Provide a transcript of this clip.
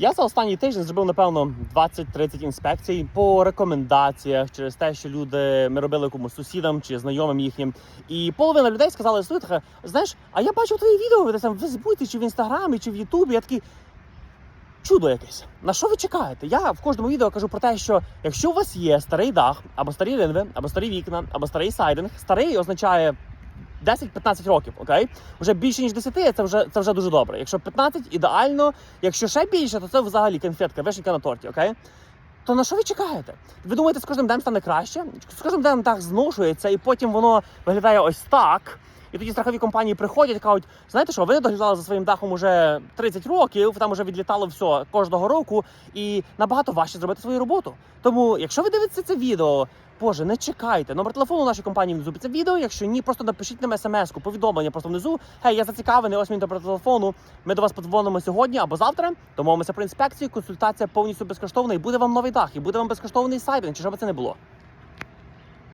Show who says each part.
Speaker 1: Я за останній тиждень зробив, напевно, 20-30 інспекцій по рекомендаціях через те, що люди ми робили комусь сусідам чи знайомим їхнім. І половина людей сказали: слухай, знаєш, а я бачив твої відео десь там в Фейсбуці, чи в інстаграмі, чи в Ютубі. Я такий. Чудо якесь. На що ви чекаєте? Я в кожному відео кажу про те, що якщо у вас є старий дах, або старі ринви, або старі вікна, або старий сайдинг, старий означає 10-15 років, окей? Вже більше ніж 10, це вже це вже дуже добре. Якщо 15, ідеально. Якщо ще більше, то це взагалі конфетка, вишенька на торті, окей? То на що ви чекаєте? Ви думаєте, з кожним днем стане краще? З кожним днем так зношується, і потім воно виглядає ось так. І тоді страхові компанії приходять кажуть, знаєте що, ви не доглядали за своїм дахом уже 30 років, там вже відлітало все кожного року, і набагато важче зробити свою роботу. Тому, якщо ви дивитеся це відео, Боже, не чекайте. Номер телефону нашої компанії внизу під це відео. Якщо ні, просто напишіть нам смс-ку, повідомлення просто внизу. Гей, я зацікавлений, ось мій номер телефону. Ми до вас подзвонимо сьогодні або завтра. Домовимося про інспекцію. Консультація повністю безкоштовна, і буде вам новий дах, і буде вам безкоштовний сайдинг, чи що би це не було.